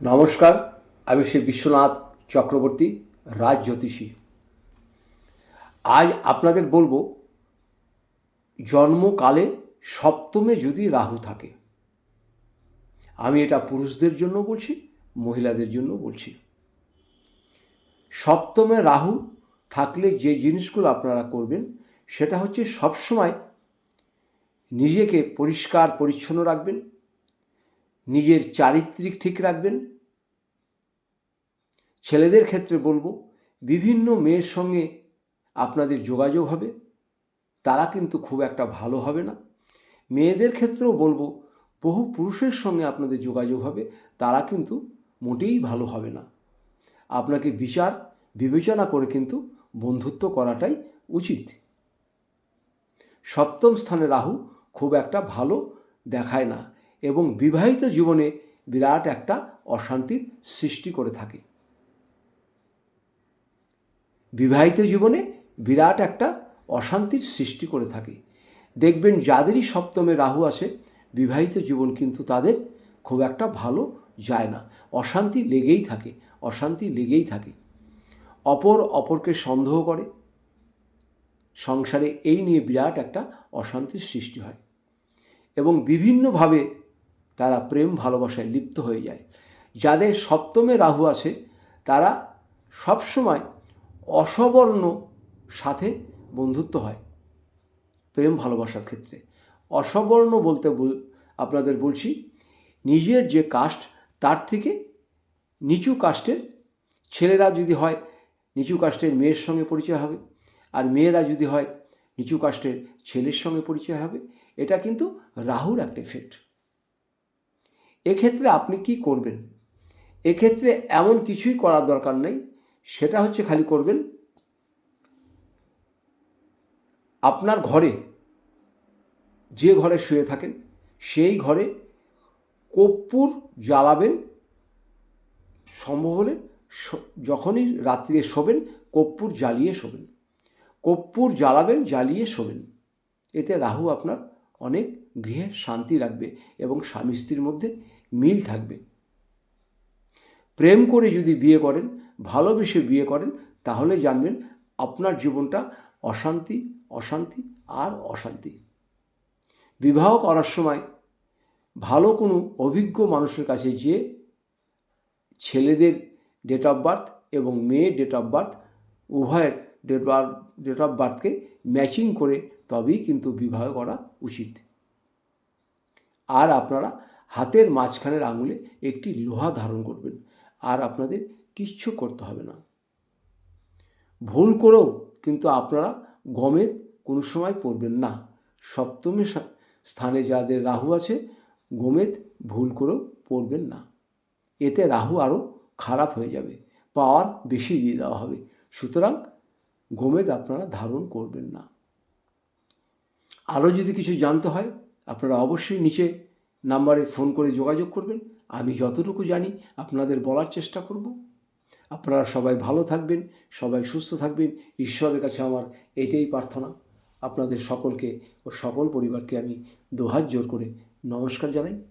নমস্কার, আমি শ্রী বিশ্বনাথ চক্রবর্তী, রাজ জ্যোতিষী। আজ আপনাদের বলব, জন্মকালে সপ্তমে যদি রাহু থাকে, আমি এটা পুরুষদের জন্য বলছি, মহিলাদের জন্য বলছি। সপ্তমে রাহু থাকলে যে জিনিসগুলো আপনারা করবেন, সেটা হচ্ছে সবসময় নিজেকে পরিষ্কার, পরিচ্ছন্ন রাখবেন নিজের চারিত্রিক ঠিক রাখবেন। ছেলেদের ক্ষেত্রে বলব, বিভিন্ন মেয়ের সঙ্গে আপনাদের যোগাযোগ হবে, তারা কিন্তু খুব একটা ভালো হবে না। মেয়েদের ক্ষেত্রেও বলব, বহু পুরুষের সঙ্গে আপনাদের যোগাযোগ হবে, তারা কিন্তু মোটেই ভালো হবে না। আপনাকে বিচার, বিবেচনা করে কিন্তু বন্ধুত্ব করাটাই উচিত। সপ্তম স্থানে রাহু খুব একটা ভালো দেখায় না। এবং বিবাহিত জীবনে বিরাট একটা অশান্তির সৃষ্টি করে থাকে। বিবাহিত জীবনে বিরাট একটা অশান্তির সৃষ্টি করে থাকে। দেখবেন যাদেরই সপ্তমে রাহু আছে বিবাহিত জীবন কিন্তু তাদের খুব একটা ভালো যায় না। অশান্তি লেগেই থাকে, অশান্তি লেগেই থাকে। অপর অপরকে সন্দেহ করে। সংসারে এই নিয়ে বিরাট একটা অশান্তির সৃষ্টি হয়। এবং বিভিন্নভাবে তারা প্রেম ভালোবাসায় লিপ্ত হয়ে যায়। যাদের সপ্তমে রাহু আছে, তারা সবসময় অসবর্ণ সাথে বন্ধুত্ব হয় প্রেম ভালোবাসার ক্ষেত্রে। অসবর্ণ বলতে বল- আপনাদের বলছি, নিজের যে কাস্ট, তার থেকে নিচু কাস্টের ছেলেরা যদি হয়, নিচু কাস্টের মেয়ের সঙ্গে পরিচয় হবে, আর মেয়েরা যদি হয়, নিচু কাস্টের ছেলের সঙ্গে পরিচয় হবে, এটা কিন্তু রাহুর একটা এফেক্ট এক্ষেত্রে আপনি কি করবেন? এক্ষেত্রে এমন কিছুই করার দরকার নেই। সেটা হচ্ছে খালি করবেন, আপনার ঘরে, যে ঘরে শুয়ে থাকেন, সেই ঘরে কর্পূর জ্বালাবেন। সম্ভব হলে যখনই রাত্রিরে শোবেন, কর্পূর জ্বালিয়ে শোবেন। কর্পূর জ্বালাবেন, জ্বালিয়ে শোবেন। এতে রাহু আপনার অনেক গৃহে শান্তি রাখবে এবং স্বামী স্ত্রীর মধ্যে মিল থাকবে। প্রেম করে যদি বিয়ে করেন, ভালোবেসে বিয়ে করেন, তাহলে জানবেন আপনার জীবনটা অশান্তি অশান্তি আর অশান্তি। বিবাহ করার সময় ভালো কোনো অভিজ্ঞ মানুষের কাছে যেয়ে ছেলেদের ডেট অফ বার্থ এবং মেয়ের ডেট অফ বার্থ উভয়ের ডেট বার্থ ডেট অফ বার্থকে ম্যাচিং করে তবেই কিন্তু বিবাহ করা উচিত। আর আপনারা হাতের মাঝখানের আঙুলে একটি লোহা ধারণ করবেন, আর আপনাদের কিচ্ছু করতে হবে না। ভুল করেও কিন্তু আপনারা গমের কোনো সময় পড়বেন না। সপ্তমী স্থানে যাদের রাহু আছে গোমেদ ভুল করেও পড়বেন না। এতে রাহু আরও খারাপ হয়ে যাবে, পাওয়ার বেশি দিয়ে দেওয়া হবে। সুতরাং গোমেদ আপনারা ধারণ করবেন না। আরও যদি কিছু জানতে হয়, আপনারা অবশ্যই নিচে নাম্বারে ফোন করে যোগাযোগ করবেন। আমি যতটুকু জানি, আপনাদের বলার চেষ্টা করব। আপনারা সবাই ভালো থাকবেন, সবাই সুস্থ থাকবেন। ঈশ্বরের কাছে আমার এটাই প্রার্থনা। আপনাদের সকলকে ও সকল পরিবারকে আমি দোহাত জোর করে নমস্কার জানাই।